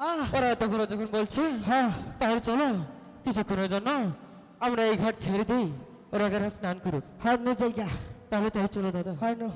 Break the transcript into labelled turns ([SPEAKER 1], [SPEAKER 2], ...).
[SPEAKER 1] ওরা তখন যখন বলছে
[SPEAKER 2] হ্যাঁ।
[SPEAKER 1] তাহলে চলো কিছুক্ষণের জন্য আমরা এই ঘাট ছেড়ে দিই। ওরা স্নান করুক।
[SPEAKER 2] হয় না জায়গা
[SPEAKER 1] তাহলে তাই চলো দাদা।
[SPEAKER 2] হয় না।